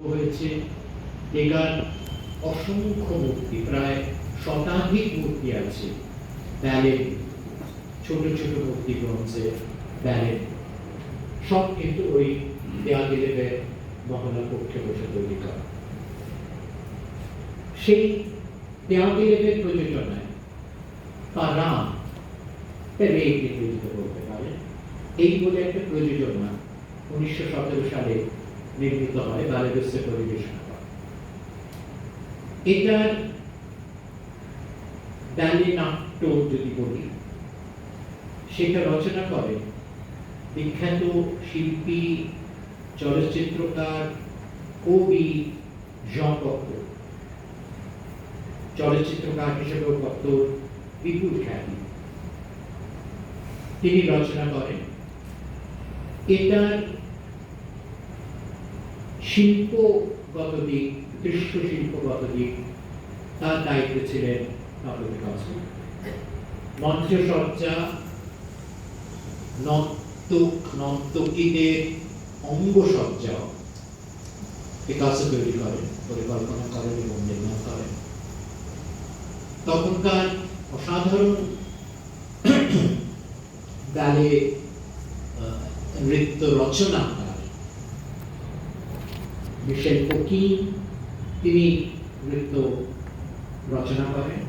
হয়েছে। অসংখ্য মূর্তি প্রায় শতাধিক মূর্তি আছে। ব্যালেন ছোট ছোট মূর্তি ব্যালেন সব কিন্তু ওই বসে তৈরি করা। সেই দেয়ালিদেবের প্রযোজনায় বা রাম রে ইংরেজিতে বলতে পারেন এই বলে একটা প্রযোজনা উনিশশো সতেরো সালে নির্মিত হয়, বালেদস্যে পরিবেশন করে এটার ব্যালে নাট্য যদি বলি, সেটা রচনা করে বিখ্যাত শিল্পী, চলচ্চিত্রকার, কবি জন কপ্পর চলচ্চিত্রকার হিসেবেও কপ্পর বিপুল খ্যাতি। তিনি রচনা করেন। এটার শিল্পগত দিক দৃশ্য শিল্পগত দিক তার দায়িত্ব ছিলেন নবীন কাসু মঞ্চসজ্জা নর্তক নর্তকীদের অঙ্গসজ্জা পিকাসো তৈরি করেন পরিকল্পনা করেন এবং নির্মাণ করেন। তখনকার অসাধারণ আহ, নৃত্য রচনাকার মিশেল কোকি তিনি নৃত্য রচনা করেন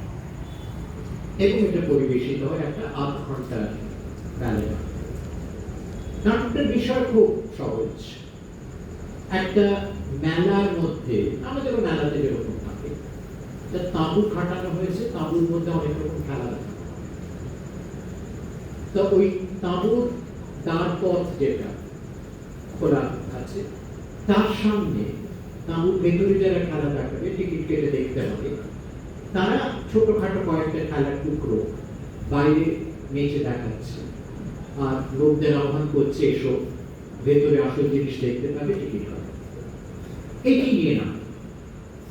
এবং এটা পরিবেশিত হয় একটা আধ ঘণ্টার নাটকটার বিষয় খুব সহজ একটা মেলার মধ্যে, আমাদের মেলাতে যেরকম থাকে তাঁবু খাটানো হয়েছে, তাঁবুর মধ্যে অনেক রকম খেলা। তো ওই তাঁবুর দ্বার পথ যেটা খোলা আছে তার সামনে ভেতরে যারা খেলা দেখাবে, টিকিট কেটে দেখতে হবে। তারা ছোটখাটো কয়েকটা খেলার টুকরো বাইরে মেঝে দেখাচ্ছে। আর লোকদের আহ্বান করছে, এসো, ভেতরে আসল জিনিস দেখতে পাবে, টিকিট হবে। এটি নিয়ে না।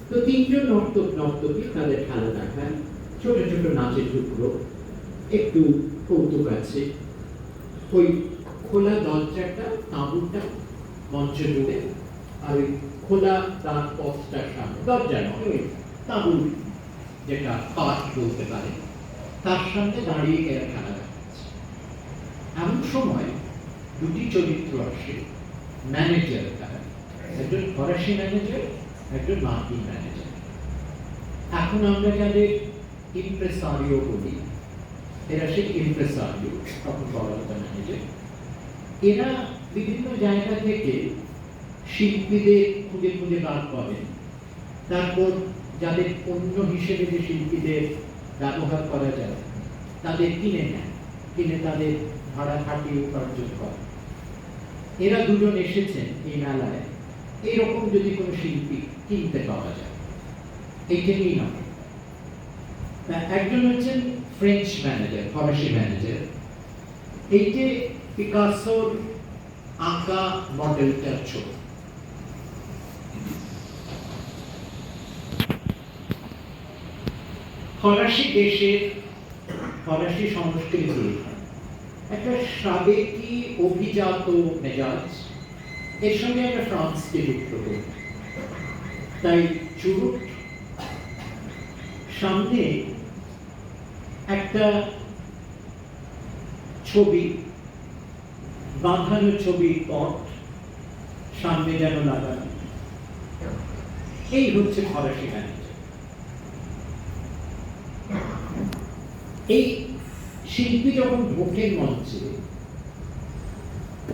তো তিনজন নর্তক নর্তকী তাদের খেলা দেখায়। ছোট ছোট নাচের টুকরো, একটু কৌতুক আছে। ওই খোলা দরজাটা, তাঁবুটা মঞ্চ জুড়ে আর খোলা তার পথটার সামনে দরজা নয়, তাঁবুর যেটা পাট বলতে পারে, তার সামনে দাঁড়িয়ে এরা খেলা দেখাচ্ছে। এমন সময় দুটি চরিত্র আসে ম্যানেজার তারা একজন ফরাসি ম্যানেজার একজন মার্কিন ম্যানেজার এখন আমরা যাদের ইমপ্রেসারিও বলি, এরা সেই ইমপ্রেসারিও তখন বলা হতো ম্যানেজার এরা বিভিন্ন জায়গা থেকে শিল্পীদের খুঁজে খুঁজে বার করেন তারপর যাদের পণ্য হিসেবে যে শিল্পীদের ব্যবহার করা যায়, তাদের কিনে নেয়, কিনে তাদের ভাড়া খাটিয়ে উপার্জন করে। এরা দুজন এসেছেন এই মেলায়। এইরকম যদি কোনো শিল্পী কিনতে পাওয়া যায় এইটা নিয়ে একজন হচ্ছেন ফ্রেঞ্চ ম্যানেজার ফরাসি ম্যানেজার এইটে পিকাসোর আঁকা মডেলটার ছবি ফরাসি দেশের ফরাসি সংস্কৃতি একটা সাবেকি অভিজাত মেজাজ, এর সঙ্গে আমরা ফ্রান্সকে যুক্ত করি। তাই চুরুট সামনে একটা ছবি, বাঁধানো ছবি পট সামনে যেন লাগানো। এই হচ্ছে ফরাসি ম্যানেজার এই শিল্পী যখন ঢোকেন মঞ্চে,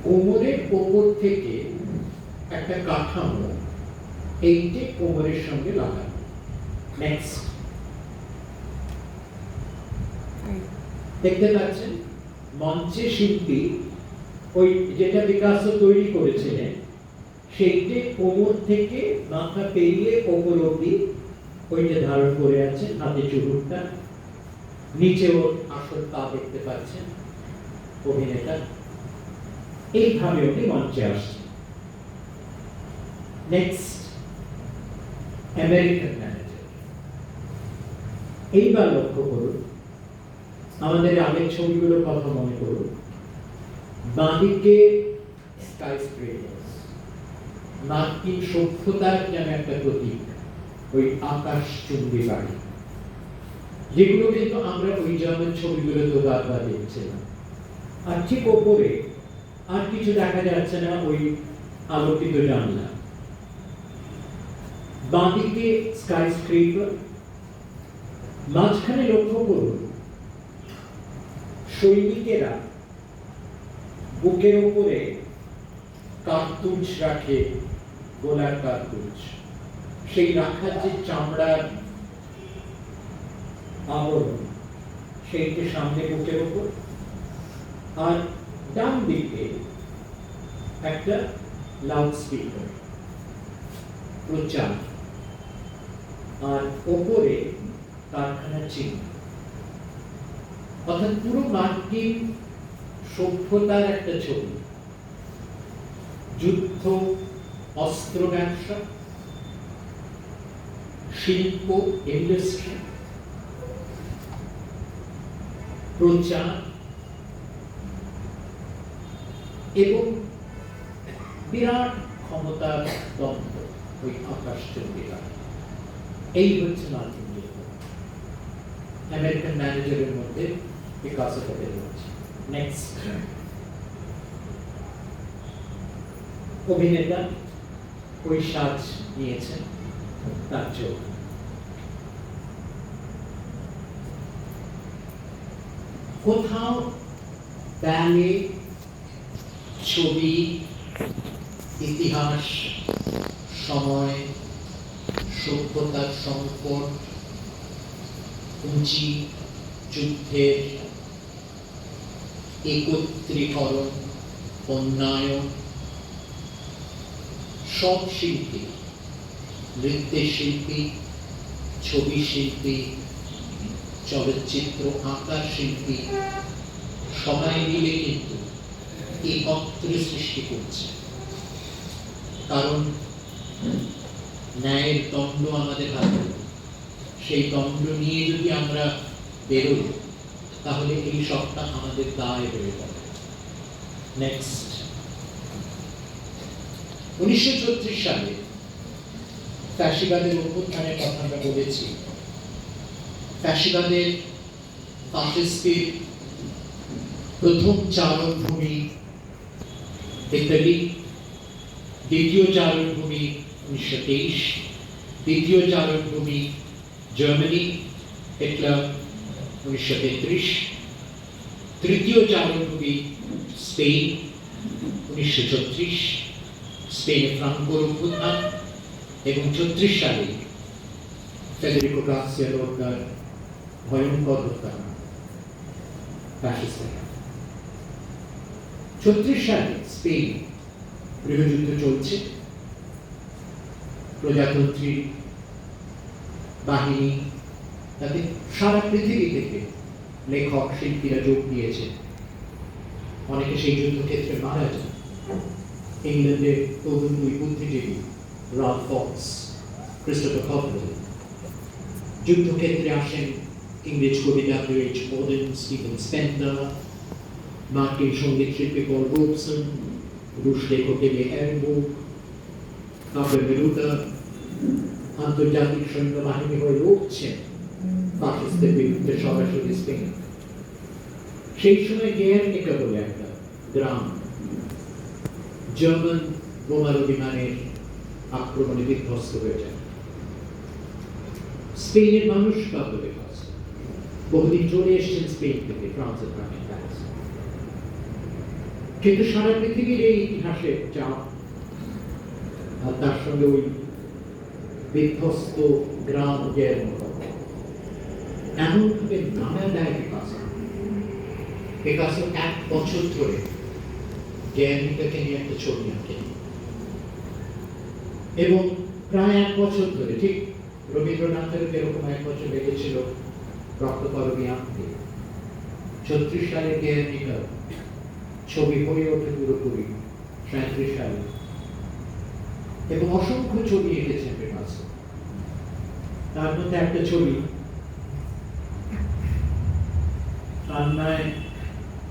কোমরের ওপর থেকে একটা কাঠামো এইটে কোমরের সঙ্গে লাগানো। নেক্সট দেখতে পাচ্ছেন? মঞ্চে শিল্পী ওই যেটা বিকাশ তৈরি করেছিলেন, সেইটে কোমর থেকে মাথা পেরিয়ে কোমর অব্দি ওইটা ধারণ করে আছেন হাতে চুরুটটা নিচে ওর আসল পা দেখতে পাচ্ছেন অভিনেতা। এইভাবে উনি মঞ্চে আসছেন নেক্সট আমেরিকান ম্যানেজার এইবার লক্ষ্য করুন, আমাদের আগের ছবিগুলোর কথা মনে করুন। বাঁদিকে স্কাই স্ক্রেপার্স মার্কিন সভ্যতার যেন একটা প্রতীক, ওই আকাশ চুম্বি বাড়ি। যেগুলো কিন্তু আমরা ওই জার্মান ছবিগুলোতে বারবার দেখছিলাম আর ঠিক ওপরে আর কিছু দেখা যাচ্ছে না ওই আলোকিত জানলা। বাঁদিকে স্কাই স্ক্রিপার মাঝখানে লক্ষ্য করুন, সৈনিকেরা বুকের উপরে কার্তুজ রাখে গোলার কার্তুজ। সেই রাখার যে চামড়ার আবরণ। সেইটি সামনে বুকের উপর আর ডান দিকে একটা লাউড স্পিকার প্রচার আর ওপরে কারখানার চিহ্ন। অর্থাৎ পুরো মার্কিন সভ্যতার একটা ছবি। যুদ্ধ অস্ত্র ব্যবসা শিল্প ইন্ডাস্ট্রি প্রচার এবং বিরাট ক্ষমতার দ্বন্দ্ব ওই আকাশ চন্দ্রিকা এই হচ্ছে মার্কিন আমেরিকান ম্যানেজারের মধ্যে বিকাশও ঘটে যাচ্ছে নেক্সট অভিনেতা ওই সাজ নিয়েছেন তার চোখ। কোথাও ব্যালে ছবি, ইতিহাস, সময়, সভ্যতার সংকট, পুঁজি, যুদ্ধের একত্রীকরণ উন্নয়ন সব শিল্পী নৃত্যের শিল্পী ছবি শিল্পী চলচ্চিত্র, আঁকার শিল্পী সবাই মিলে কিন্তু একত্রে সৃষ্টি করছে। কারণ ন্যায়ের দণ্ড আমাদের হাতে সেই দণ্ড নিয়ে যদি আমরা বেরোই, তাহলে এই সবটা আমাদের দায় হয়ে যাবে। নেক্সট উনিশশো চৌত্রিশ সালে ফ্যাসিবাদের অভ্যুত্থানের কথা আমরা বলেছি। ফ্যাসিবাদের ফাসিস্টের প্রথম চারণভূমি ইতালি দ্বিতীয় চারণভূমি উনিশশো তেইশ, দ্বিতীয় চারণভূমি জার্মানি, হিটলার উনিশশো তেত্রিশ, তৃতীয় চারণভূমি স্পেন উনিশশো ছত্রিশ, স্পেনে ফ্রাঙ্কোর অভ্যুত্থান এবং ছত্রিশ সালে ফেডেরিকো গার্সিয়া লোরকার ভয়ঙ্কর হত্যাকাণ্ড ছত্রিশ সালে স্পেন গৃহযুদ্ধ চলছে। প্রজাতন্ত্রী, বাহিনী, তাতে সারা পৃথিবী থেকে লেখক, শিল্পীরা যোগ দিয়েছে। অনেকে সেই যুদ্ধক্ষেত্রে মারা যায় ইংল্যান্ডের তরুণ দুই বুদ্ধিজীবী রাল ফক্স, ক্রিস্টোফার কপল যুদ্ধক্ষেত্রে আসেন ইংরেজ কবি W H Auden Stephen Spender মার্কিন সংগীত শিল্পী পল রোবসন রুশ লেখক এমি এরবুক কাব্য মেরুদা আন্তর্জাতিক সৈন্যবাহিনী হয়ে লড়ছেন ফাসিস্টের বিরুদ্ধে সরাসরি স্পেন সেই সময় গেয়ারনিকা বলে একটা গ্রাম জার্মান বোমারু বিমানের আক্রমণে বিধ্বস্ত হয়ে যায়। স্পেনের মানুষ কাব্য বিধ্বস্ত বহুদিন চলে এসেছেন স্পেন থেকে, ফ্রান্সের কাছে কিন্তু সারা পৃথিবীর এই ইতিহাসের চাপ আর তার সঙ্গে ওই বিধ্বস্ত গ্রাম গেরমো এমনভাবে নামা দেয় পিকাসো। পিকাসো এক বছর ধরে জ্ঞানীটাকে নিয়ে একটা ছবি আঁকেন। এবং প্রায় এক বছর ধরে, ঠিক রবীন্দ্রনাথের যেরকম এক বছর লেগেছিল রক্তকরবী আঁকতে। ছত্রিশ সালে জ্ঞানীটা ছবি হয়ে ওঠে পুরোপুরি সাঁত্রিশ সালে। এবং অসংখ্য ছবি এঁকেছেন তার মধ্যে একটা ছবি, কান্নায়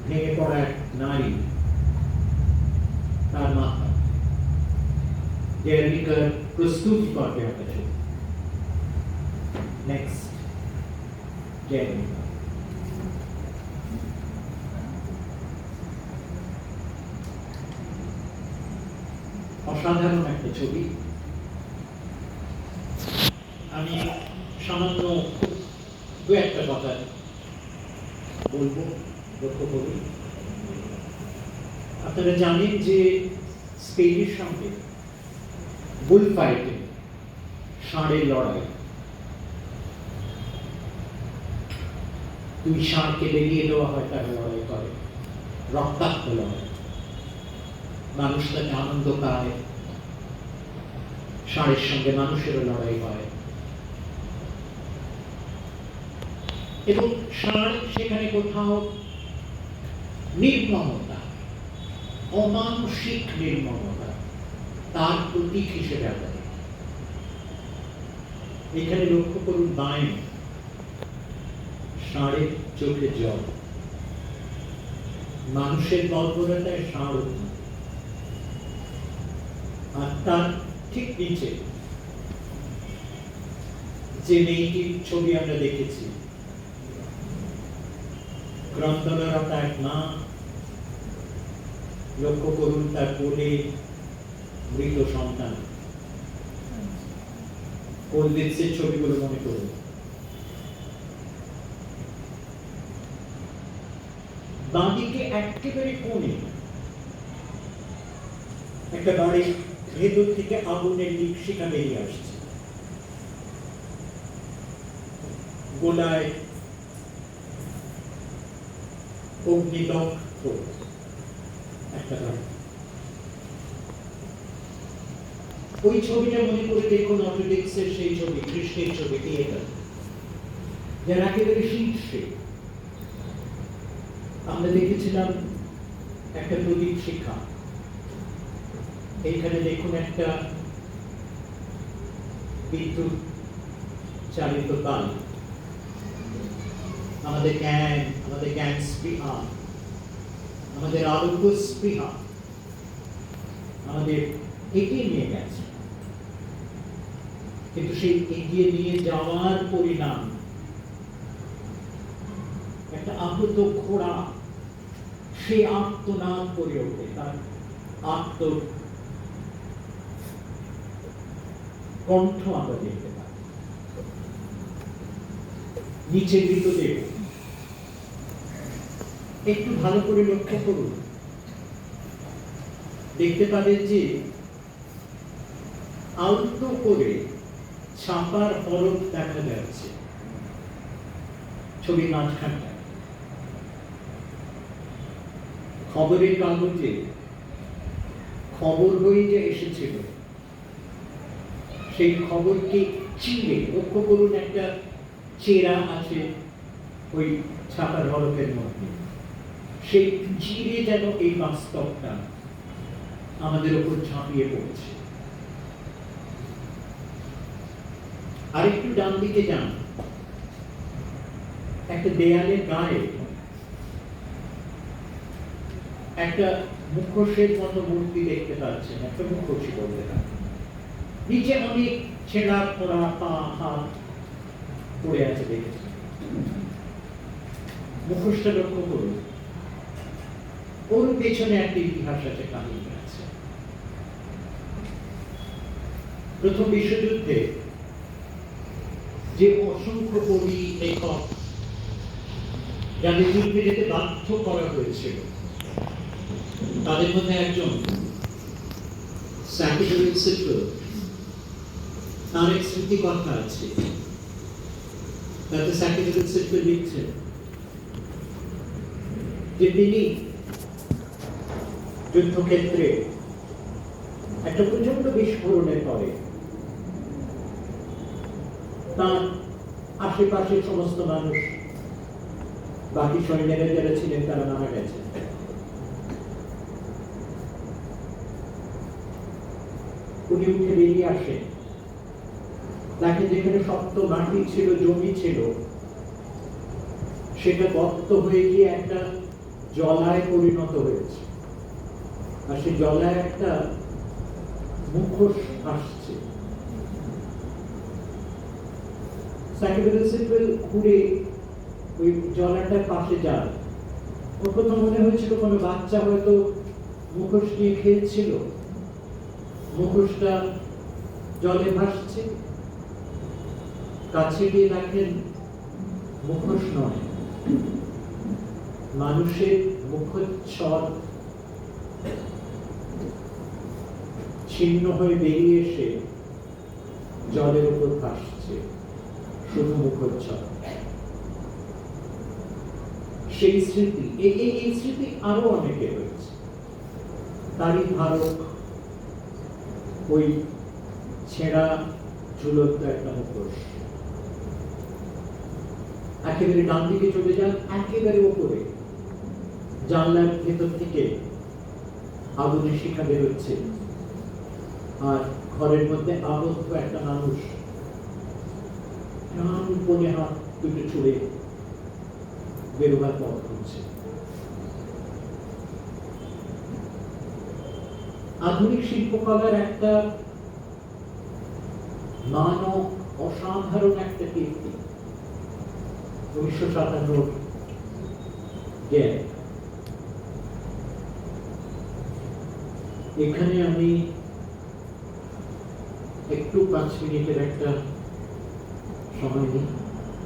ভেঙে পড়া এক নারী, তার মাথা দেয়ালিকার প্রস্তুতি পর্বে আমরা চলি নেক্সট দেয়ালিকা অসাধারণ একটা ছবি। আমি সামান্য দু একটা কথা বলব, লক্ষ্য করুন আপনারা জানেন যে স্পেনের সঙ্গে বুল ফাইটে ষাঁড়ের লড়াই দুই ষাঁড়কে বেরিয়ে দেওয়া হয় তারা লড়াই করে। রক্তাক্ত লড়াই। মানুষ তাকে আনন্দ পায়। ষাঁড়ের সঙ্গে মানুষেরও লড়াই হয়। এবং ষাঁড় সেখানে কোথাও নির্মমতা, অমানসিক নির্মমতা, তার প্রতীক হিসেবে এখানে লক্ষ্য করুন বায়ন ষাঁড়ের চোখে জল। মানুষের বর্বরতায় ষাঁড় আর তার ঠিক নিচে যে মেয়েটির ছবি আমরা দেখেছি গ্রন্থনারতা এক মা, লক্ষ্য করুন তার কোলে মৃত সন্তান। কোলবেক্সের ছবিগুলো মনে করুন। বাঁদিকে একেবারে কোণে। একটা বাড়ির ভেতর থেকে আগুনের শিখা বেরিয়ে আসছে। গোলায় অগ্নিদগ্ধ একটা বাড়ি। ওই ছবিটা মনে করে দেখুন অটোডিক্সের সেই ছবি, কৃষ্ণের ছবি, থিয়েটার। যার একেবারে শীর্ষে আমরা দেখেছিলাম একটা প্রদীপ শিক্ষা। এইখানে দেখুন একটা বিদ্যুৎ চালিত তাল আমাদের জ্ঞান আমাদের জ্ঞান স্পৃহা, আমাদের আরোগ্য স্পৃহা, আমাদের এগিয়ে নিয়ে গেছে। কিন্তু সেই এগিয়ে নিয়ে যাওয়ার পরিণাম একটা আহত ঘোড়া সে আত্মনাদ করে ওঠে, তার আত্ম কণ্ঠ আমরা দেখতে পাই। নিচে মৃতদেহ একটু ভালো করে লক্ষ্য করুন। দেখতে পাবেন যে আলতো করে ছাপার হরফ দেখা যাচ্ছে। ছবি মাঝখানটা খবরের কাগজে খবর হয়ে যে এসেছিল, সেই খবরকে চিরে লক্ষ্য করুন একটা চেরা আছে ওই ছাপার হরফের মধ্যে। সেই চিরে যেন এই বাস্তবটা আমাদের ওপর ঝাঁপিয়ে পড়ছে। আরেকটু ডান দিকে যান। একটা দেয়ালের গায়ে একটা মুখোশের মতো মূর্তি দেখতে পাচ্ছেন, একটা মুখোশই বলতে পারেন নিচে অনেক ছেঁড়া, পোড়া, পা, হাত পড়ে আছে দেখেছেন। মুখোশটা লক্ষ্য করুন। ওর পেছনে একটা ইতিহাস আছে, কাহিনী আছে। প্রথম বিশ্বযুদ্ধে যে অসংখ্য কবি, লেখক, যাদের যুদ্ধে যেতে বাধ্য করা হয়েছিল তাদের মধ্যে একজন স্যাকিটরি সিটল তার এক স্মৃতি কথা আছে। তাতে স্যাকিটরি সিটল লিখছেন, যে তিনি যুদ্ধক্ষেত্রে একটা প্রচণ্ড বিস্ফোরণের পরে তার আশেপাশে সমস্ত মানুষ বাকি সৈন্যরা যারা ছিলেন তারা মারা গেছে উনি উঠে বেরিয়ে আসেন তাকে যেখানে শক্ত মাটি ছিল, জমি ছিল, সেটা গর্ত হয়ে গিয়ে একটা জলায় পরিণত হয়েছে। আর সেই জলায় একটা মুখোশ আসছে। স্যাক্রিফিসিবল ঘুরে ওই জলাটার পাশে যায়। ওর প্রথম মনে হয়েছিল কোনো বাচ্চা হয়তো মুখোশ নিয়ে খেলছিল মুখোশটা জলে ভাসছে। কাছে গিয়ে দেখেন মুখোশ নয়। মানুষের মুখচ্ছদ ছিন্ন হয়ে বেরিয়ে এসে জলের উপর ভাসছে, শুধু মুখচ্ছদ সেই স্মৃতি এই স্মৃতি আরও অনেকে রয়েছে। তারই ধারক ওই ছেঁড়া ঝুলন্ত একটা মুখোশ। একেবারে ডান দিকে চলে যান, একেবারে ওপরে জানলার ভেতর থেকে আগুনের শিখা বেরোচ্ছে। আর ঘরের মধ্যে আবদ্ধ একটা মানুষ। প্রাণপণে হাত দুটো ছুড়ে বেরোবার পথ খুঁজছে। আধুনিক শিল্পকলার একটা মানব অসাধারণ একটা কীর্তি। উনিশশো সাতান্নর এখানে আমি একটু পাঁচ মিনিটের একটা সময় নিই